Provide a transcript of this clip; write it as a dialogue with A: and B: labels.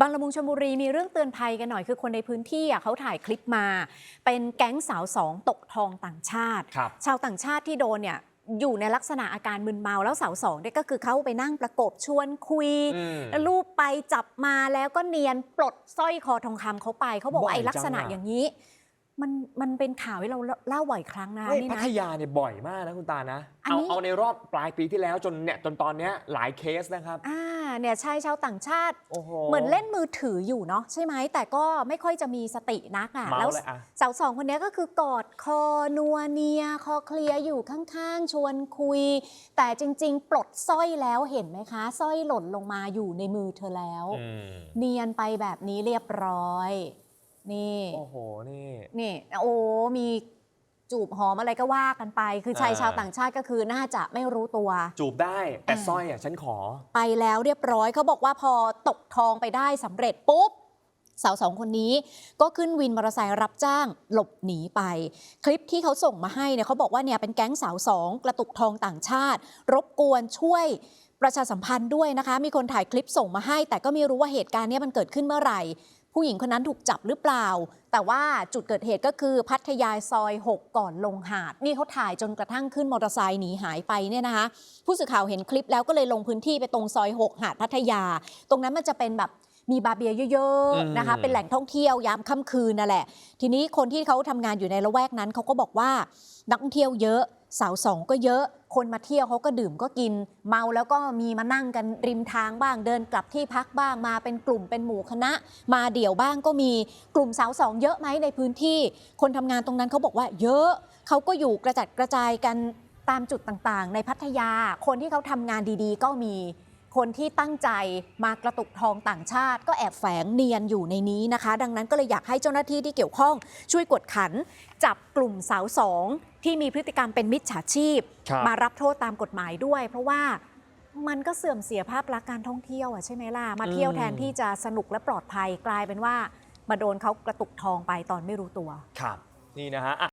A: บางละมุงชลบุรีมีเรื่องเตือนภัยกันหน่อยคือคนในพื้นที่อะเขาถ่ายคลิปมา เป็นแก๊งสาวสองตกทองต่างชาติ
B: ครับ
A: ชาวต่างชาติที่โดนเนี่ยอยู่ในลักษณะอาการมึนเมาแล้วสาวสองเนี่ยก็คือเขาไปนั่งประกบชวนคุย
B: อืม
A: แล้วรูปไปจับมาแล้วก็เนียนปลดสร้อยคอทองคำเขาไปเขาบอกว่า
B: บ่อย
A: ไอ้ลักษณะ
B: จังอะ
A: อย่างนี้ มันมันเป็นข่าวให้เราเล่าบ่อยครั้งนะ
B: เฮ้ย
A: นี่
B: พั
A: นะ
B: ทยาเนี่ยบ่อยมากนะคุณตานะ
A: อัน
B: เอา
A: นี้
B: เอาในรอบปลายปีที่แล้วจนเนี่ยจนตอนเนี้ยหลายเคสนะครับ
A: อ่าเนี่ยชายชาวต่างชาติ
B: โอ้โห
A: เหมือนเล่นมือถืออยู่เนาะใช่ไหมแต่ก็ไม่ค่อยจะมีสตินักอะ
B: เมา
A: แล้ว
B: เลยอะ
A: สาวสองคนนี้ก็คือกอดคอนัวเนีย คอเคลียร์อยู่ข้างๆ ชวนคุย แต่จริง ๆ ปลดสร้อยแล้วเห็นไหมคะสร้อยหล่นลงมาอยู่ในมือเธอแล้ว
B: อืม
A: เนียนไปแบบนี้เรียบร้อย นี่
B: โอ้โห นี่
A: นี่โอ้มีจูบหอมอะไรก็ว่ากันไป คือชาย
B: อ่า
A: ชาวต่างชาติก็คือน่าจะไม่รู้ตัว
B: จูบได้แต่
A: อ่า
B: สร้อยอะฉันขอ
A: ไปแล้วเรียบร้อยเขาบอกว่าพอตกทองไปได้สำเร็จปุ๊บ สาวสองคนนี้ก็ขึ้นวินมอเตอร์ไซค์รับจ้างหลบหนีไป คลิปที่เขาส่งมาให้เนี่ยเขาบอกว่าเนี่ยเป็นแก๊งสาวสองกระตุกทองต่างชาติ รบกวนช่วยประชาสัมพันธ์ด้วยนะคะ มีคนถ่ายคลิปส่งมาให้ แต่ก็ไม่รู้ว่าเหตุการณ์เนี้มันเกิดขึ้นเมื่อไหร่ ผู้หญิงคนนั้นถูกจับหรือเปล่า แต่ว่าจุดเกิดเหตุก็คือพัทยาซอย 6 ก่อนลงหาด นี่เขาถ่ายจนกระทั่งขึ้นมอเตอร์ไซค์หนีหายไปเนี่ยนะคะ ผู้สื่อข่าวเห็นคลิปแล้วก็เลยลงพื้นที่ไปตรงซอย 6 หาดพัทยา ตรงนั้นมันจะเป็นแบบมีบาร์เบียเยอะ
B: อืม
A: ๆนะคะ เป็นแหล่งท่องเที่ยวยามค่ำคืนนั่นแหละ ทีนี้คนที่เขาทำงานอยู่ในละแวกนั้นเขาก็บอกว่านักท่องเที่ยวเยอะ สาวสองก็เยอะ คนมาเที่ยวเขาก็ดื่มก็กิน เมาแล้วก็มีมานั่งกันริมทางบ้างเดินกลับที่พักบ้างมาเป็นกลุ่มเป็นหมู่คณะ มาเดี่ยวบ้างก็มีกลุ่มสาวสองเยอะไหมในพื้นที่ คนทำงานตรงนั้นเขาบอกว่าเยอะเขาก็อยู่กระจัดกระจายกันตามจุดต่างๆ ในพัทยาคนที่เขาทำงานดีๆ ก็มี คนที่ตั้งใจมากระตุกทองต่างชาติ ก็แอบแฝงเนียนอยู่ในนี้นะคะ ดังนั้นก็เลยอยากให้เจ้าหน้าที่ที่เกี่ยวข้องช่วยกดขัน จับกลุ่มสาวสองที่มีพฤติกรรมเป็นมิจฉาชีพ
B: ครับ
A: มารับโทษตามกฎหมายด้วย เพราะว่ามันก็เสื่อมเสียภาพลักษณ์การท่องเที่ยวอะใช่ไหมล่ะ มาเที่ยวแทนที่จะสนุกและปลอดภัยกลายเป็นว่า มาโดนเขากระตุกทองไปตอนไม่รู้ตัว
B: ครับ นี่นะฮะอะ